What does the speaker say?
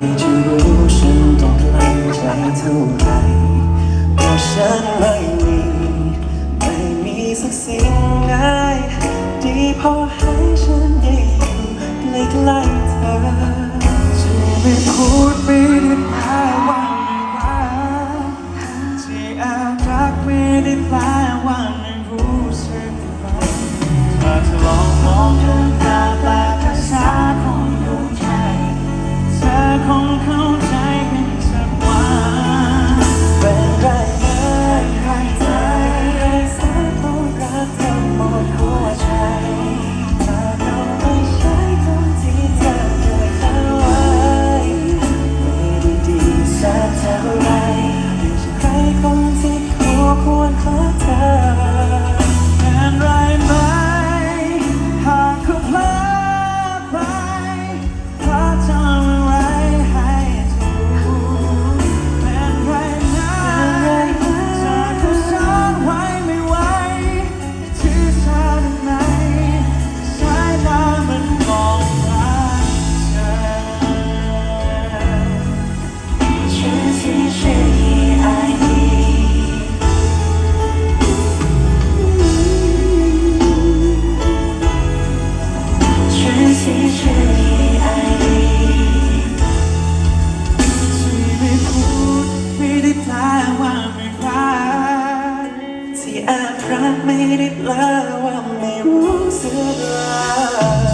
จะรู้ฉันต้องแรงใจเท่าไรเพราะฉันไม่มี ไม่มีสักสิ่งไหนดีพอให้ฉันได้อยู่ใกล้ๆเธอจะไม่พูดไม่ได้แปลว่า I'm the rose of life.